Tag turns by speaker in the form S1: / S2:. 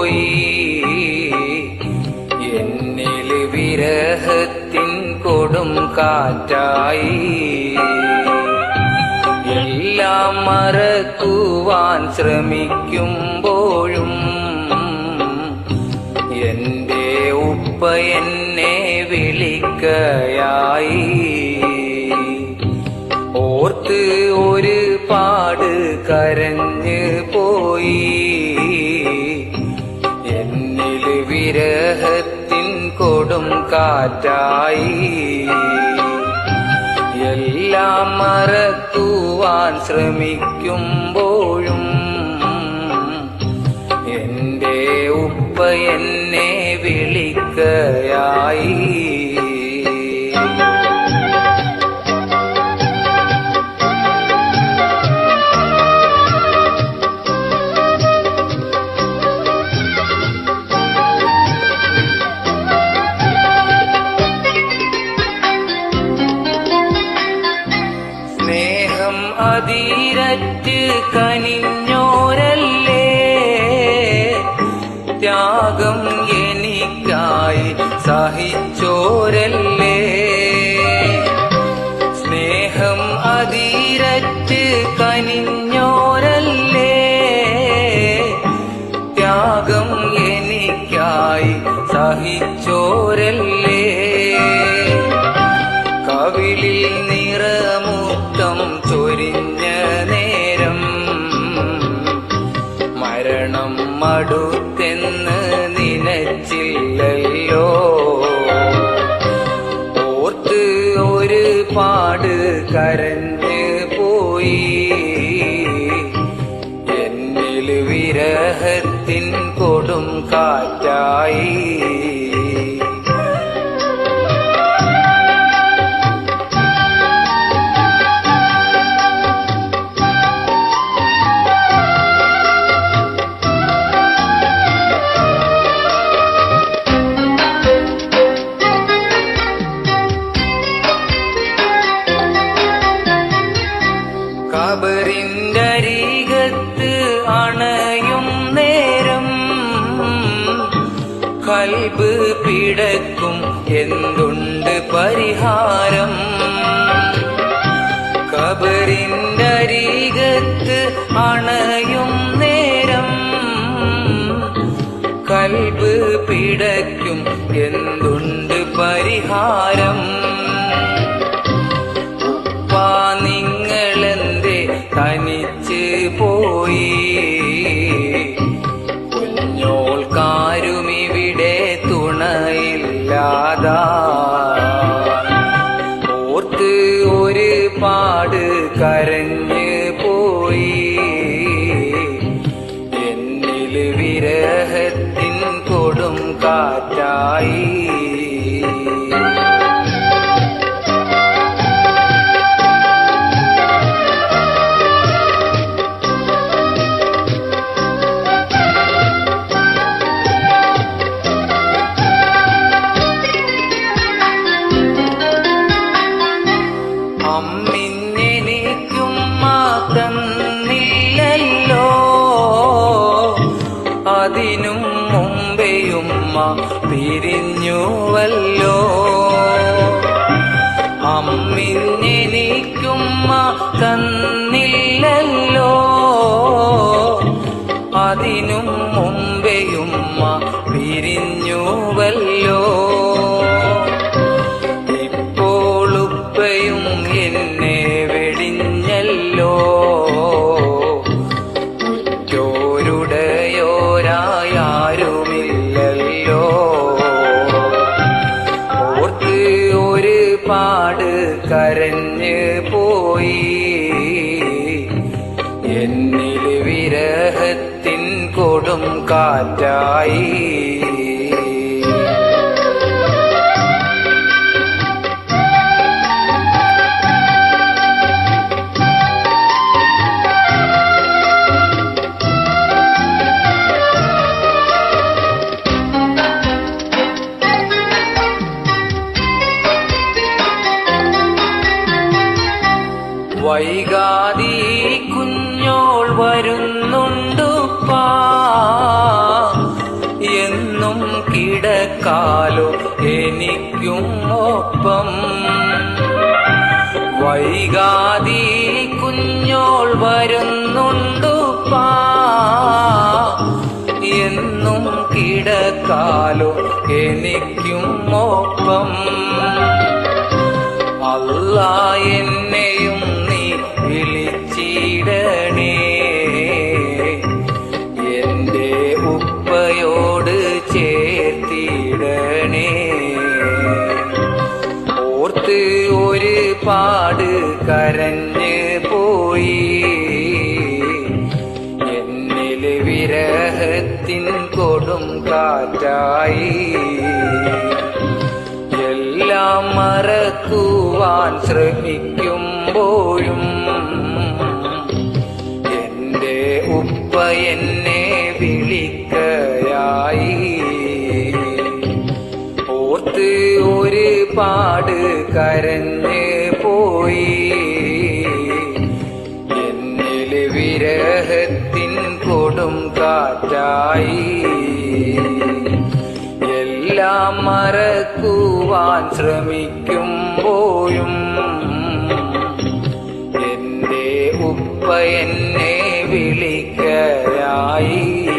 S1: പോയി. എന്നിൽ വിരഹത്തിൻ കൊടും കാറ്റായി. എല്ലാം മറക്കുവാൻ ശ്രമിക്കുമ്പോഴും എന്റെ ഉപ്പ എന്നെ വിളിക്കയായി. ഓർത്ത് ഒരു പാട് കരഞ്ഞ് പോയി. വിരഹത്തിൻ കൊടും കാറ്റായി. എല്ലാം മറക്കുവാൻ ശ്രമിക്കുമ്പോഴും എന്റെ ഉപ്പ എന്നെ വിളിക്കയായി. അതിരറ്റ് കനിഞ്ഞോരല്ലേ? ത്യാഗം എനിക്കായി സഹിച്ചോരല്ലേ? സ്നേഹം അതിരറ്റ് കനിഞ്ഞോരല്ലേ? ത്യാഗം എനിക്കായി സഹിച്ചോരല്ലേ മടുത്തെന്ന് നിലച്ചില്ലല്ലോ ഓർത്ത് ഒരു പാട് കരഞ്ഞ് പോയി. എന്നിൽ വിരഹത്തിൻ കൊടും കാറ്റായി. എന്തുണ്ട് പരിഹാരം? കബറിന്റെ അരികത്ത് അണയും നേരം. കൽബ് പിടയ്ക്കും എന്തുണ്ട് പരിഹാരം? തുണയില്ലാതാ ഓർത്ത് ഒരു പാട് കരഞ്ഞ് പോയി. എന്നിൽ വിരഹത്തിൻ കൊടും കാറ്റായി. പിരിഞ്ഞുവല്ലോ. പാട് കരഞ്ഞ് പോയി. എന്നിൽ വിരഹത്തിൻ കൊടും കാറ്റായി. വൈകാതി കുഞ്ഞോൾ വരുന്നുണ്ടുപ്പാ എന്നും കിടക്കാലോ എനിക്കും ഒപ്പം. വൈകാതി കുഞ്ഞോൾ വരുന്നുണ്ടുപ്പാ എന്നും കിടക്കാലോ എനിക്കും ഒപ്പം. അല്ല എന്നെ പോയി. എന്നിൽ വിരഹത്തിൻ കൊടും കാറ്റായി. എല്ലാം മറക്കുവാൻ ശ്രമിക്കുമ്പോഴും എന്റെ ഉപ്പ എന്നെ വിളിക്കയായി. ഒരു പാട് കരഞ്ഞ് പോയി. വിരഹത്തിൻ കൊടും കാറ്റായി. എല്ലാം മറക്കുവാൻ ശ്രമിക്കുമ്പോഴും എന്റെ ഉപ്പ എന്നെ വിളിക്കയായി.